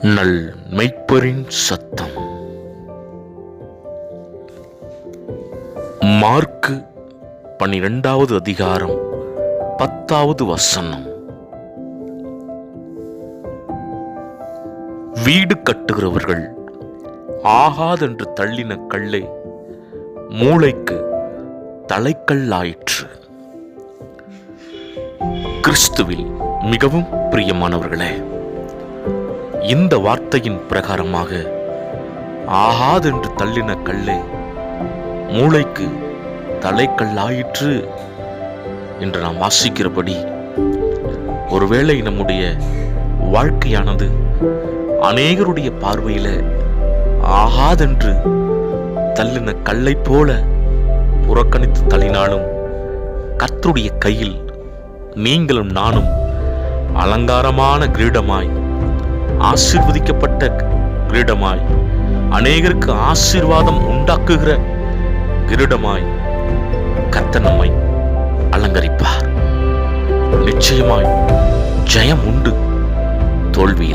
நல் மெய்ப்பரின் சத்தம். மார்க்கு பனிரெண்டாவது அதிகாரம் பத்தாவது வசனம். வீடு கட்டுகிறவர்கள் ஆகாதென்று தள்ளின கல்லை மூளைக்கு தலைக்கல்லாயிற்று. கிறிஸ்துவில் மிகவும் பிரியமானவர்களே இந்த வார்த்தையின் பிரகாரமாக ஆகாதென்று தள்ளின கல்லே மூளைக்கு தலைக்கல்லாயிற்று என்று நாம் வாசிக்கிறபடி ஒருவேளை நம்முடைய வாழ்க்கையானது அநேகருடைய பார்வையில ஆகாதென்று தள்ளின கல்லைப் போல புறக்கணித்து தள்ளினாலும் கத்துடைய கையில் நீங்களும் நானும் அலங்காரமான கிரீடமாய் ஆசிர்வதிக்கப்பட்ட கிரீடமாய். அநேகருக்கு ஆசீர்வாதம் உண்டாக்குகிற கிரீடமாய் கத்த நம்மை அலங்கரிப்பார். நிச்சயமாய் ஜெயம் உண்டு. தோல்வி